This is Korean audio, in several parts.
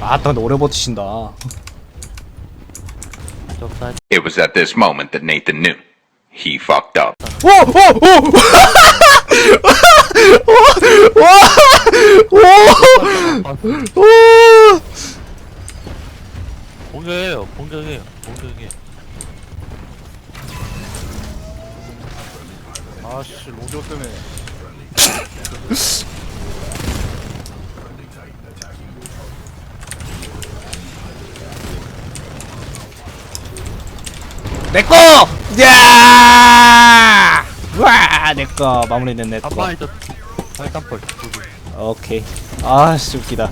아, 근데 오래 버티신다. It was at this moment that Nathan knew. He fucked up. 공격해요 공격해요 공격해 아씨 로디오 때문에 내꺼! 야! 와, 내꺼 마무리된 내꺼. 한방에 저 빨간펄 오케이. 아, 씨 웃기다.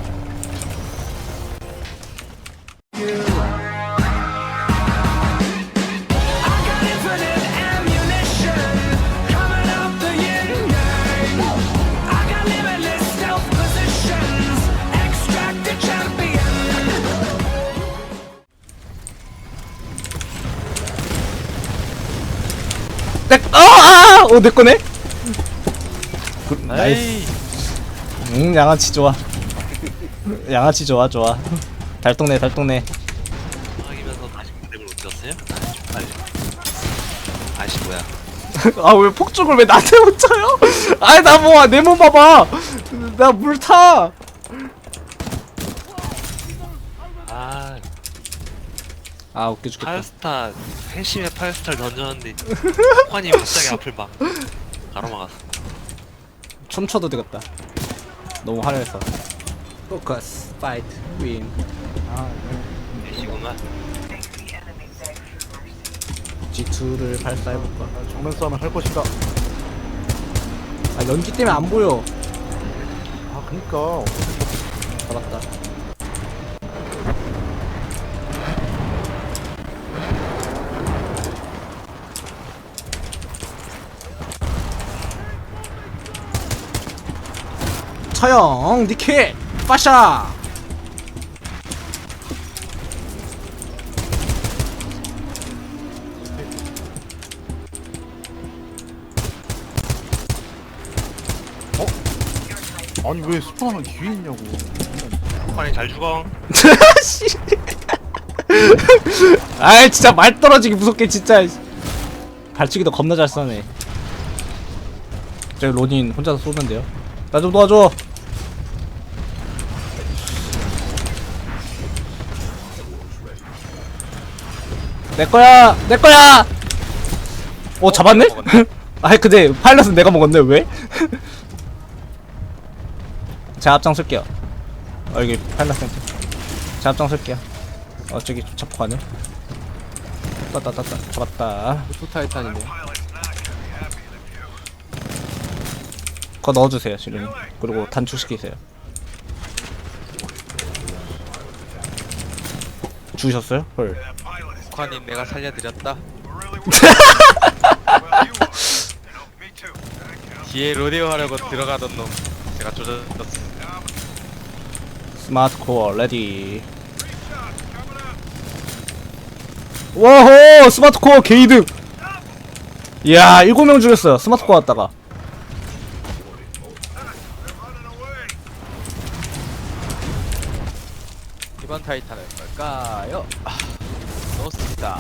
아, 오, 내 거네? 굿, 나이스. 에이 응, 양아치 좋아. 양아치 좋아, 좋아. 달동네, 달동네. 하기면서 다시 못 아씨 뭐야 아, 왜 폭죽을 왜 나한테 못 쳐요? 아이, 나 뭐, 내 몸 봐봐. 나 물 타. 아 아, 웃겨 죽겠다. 파이스타 회심의 파이스타를 던졌는데 환이 갑자기 앞을 막 가로막았어 춤춰도 되겠다. 너무 화려해서. 포커스, 파이트, 윈. 애시구만 G2를 발사해볼까? 아, 정면 싸움을 할 것이다 아, 연기 때문에 안 보여. 아 그니까 잡았다. 처형, 니킬, 빠샤. 아니 왜 스폰하면 뒤에 있냐고. 환이 잘 죽어. 씨. 아이 진짜 말 떨어지기 무섭게 진짜. 발치기도 겁나 잘 쏘네. 저기 로닌 혼자서 쏘는데요? 나 좀 도와줘 내 거야 내 거야! 어 잡았네? 아이 근데 파일럿은 내가 먹었네 왜? 제가 앞장설게요. 어 여기 파일럿 센터. 제가 앞장설게요. 어 저기 잡고 가네. 땄다 잡았다. 투 타이탄이네. 그거 넣어주세요 지금. 그리고 단축시키세요. 죽으셨어요? 헐 북한인 내가 살려드렸다. 뒤에 로데오 하려고 들어가던 놈 제가 조졌어. 스마트 코어 레디 와호 스마트 코어 게이득 이야 7명 죽였어요 스마트 코어 왔다가 이번 타이탄은 뭘까요? 아, 노스다.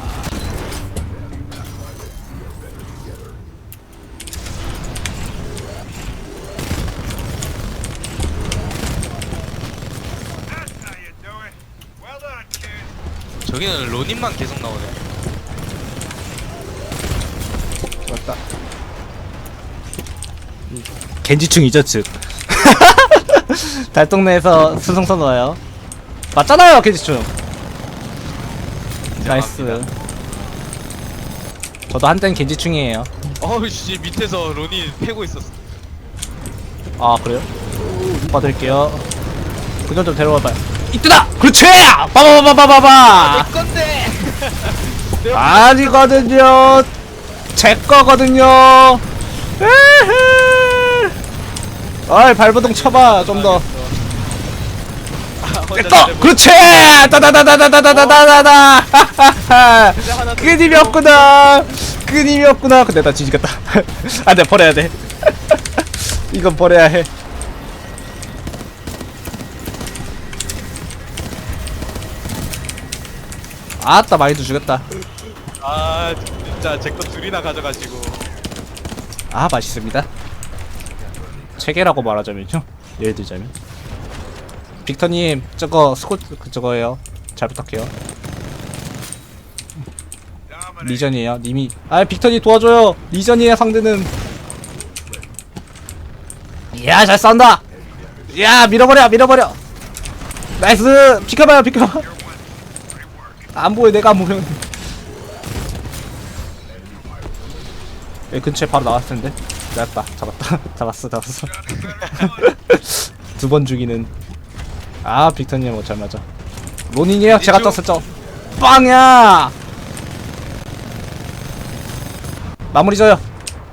저기는 로닌만 계속 나오네. 맞다. 겐지충 이저측 달동네에서 수성선 와요. 맞잖아요 겐지충. 나이스. 저도 한때는 겐지충이에요. 어우 씨 밑에서 로닌 패고 있었어. 아 그래요? 봐드릴게요. 그전 좀 데려와봐요 이때다! 그렇지! 빠바바바바바바 건데. 아니거든요 제 거거든요. 어이 발버둥 쳐봐 좀 더 됐어! 그렇지! 따다다다다다다다다다! 끊임이었구나! 끊임이었구나! 근데 나 뒤지겠다. 안 돼, 버려야 돼. 이건 버려야 해. 아따 많이도 죽였다. 아 진짜 제 거 둘이나 가져가시고 아 맛있습니다. 체계라고 말하자면요. 예를 들자면. 빅터님 저거 스코 그 저거예요. 잘 부탁해요. 리전이에요. 님이 아 빅터님 도와줘요. 리전이에요 상대는. 이야 잘 싸운다. 야 밀어버려 밀어버려. 나이스 비켜봐요 비켜봐. 안 보여 내가 안 보면. 여기 근처에 바로 나왔을 텐데. 나왔다 잡았다 잡았어 잡았어. 두 번 죽이는. 아 빅터님 뭐잘 맞아. 로닝이에요 제가 떴었죠. 빵야. 마무리 져요.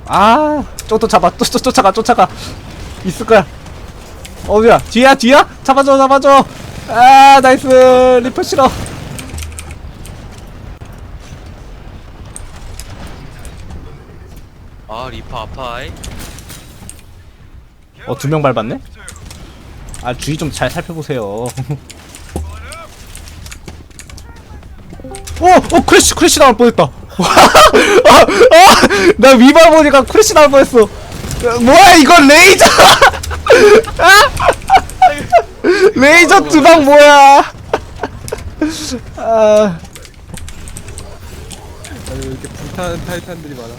아, 또또 잡아, 또또 쫓아가, 쫓아가. 있을 거야. 어디야? 뒤야, 뒤야? 잡아줘, 잡아줘. 아, 나이스. 리퍼 싫어. 아 리퍼 아파이 어, 두 명 밟았네? 아, 주의 좀잘 살펴보세요. 오, 어, 크래쉬, 크래쉬 나올 뻔했다. 아, 아, 나 위발 보니까 크래쉬 나올 뻔했어. 야, 뭐야, 이거 레이저! 레이저 두 방 뭐야? 아, 아니 왜 이렇게 불타는 타이탄들이 많아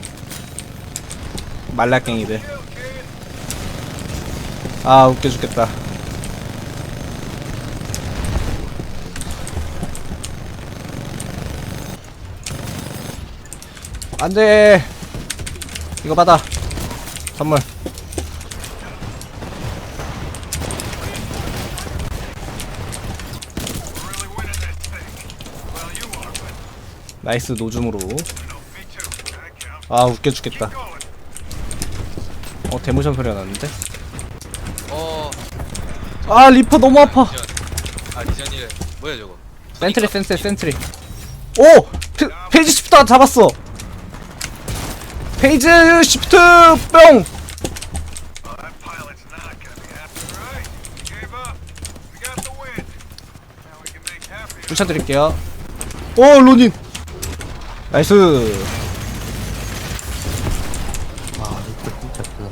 말라깽이들. 아, 웃겨 죽겠다. 안 돼. 이거 받아. 선물. 나이스 노줌으로. 아, 웃겨 죽겠다. 어 데모션 소리가 났는데? 어. 아 리퍼 너무 아파. 리전. 아 리전이래 뭐야 저거? 센트리 센트리 센트리. 오! 페, 페이지 시프트 잡았어. 페이지 시프트 뿅! 부셔드릴게요. 오 로닌 나이스 아 이거 진짜 그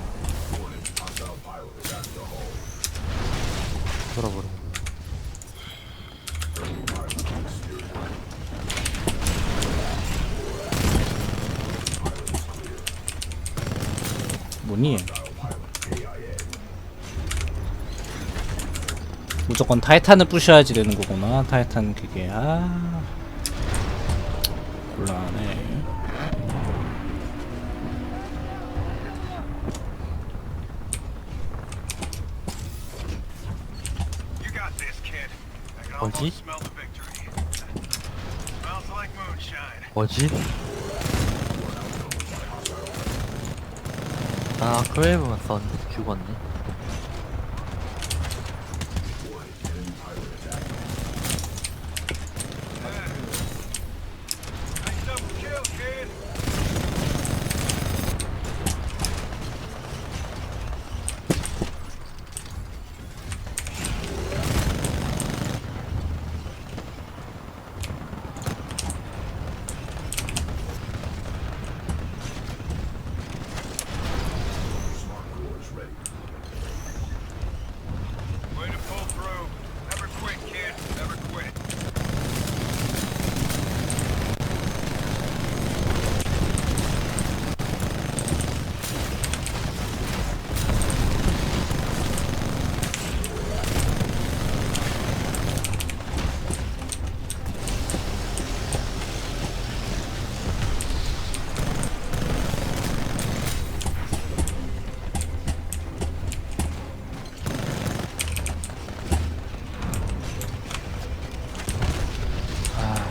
돌아버려 뭐니? 무조건 타이탄을 부셔야지 되는 거구나 타이탄 그게 아 like moonshine. 뭐지? 아 크레이브만 썼는데 죽었네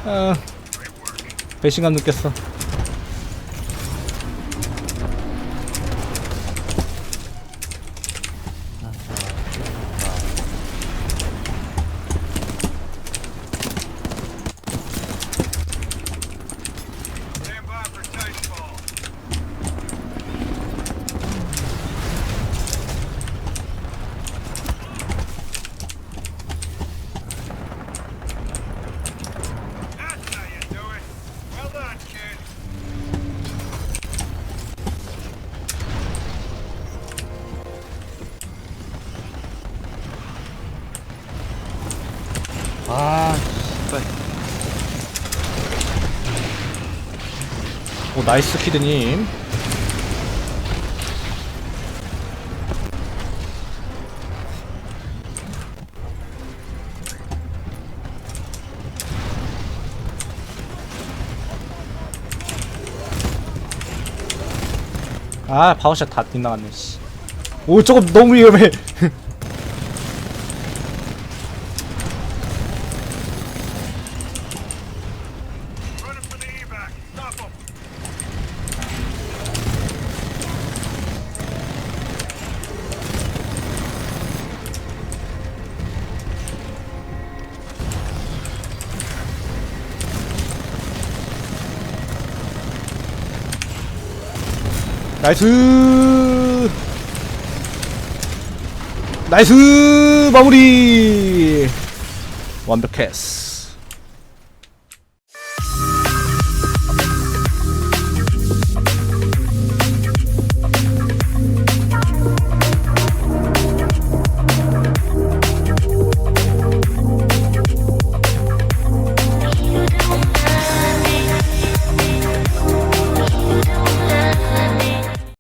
아 배신감 느꼈어 아, 빨리. 오, 나이스 키드님. 아, 바우샷 다 빗나갔네, 씨. 오, 저거 너무 위험해. 나이스. 나이스 마무리. 완벽했어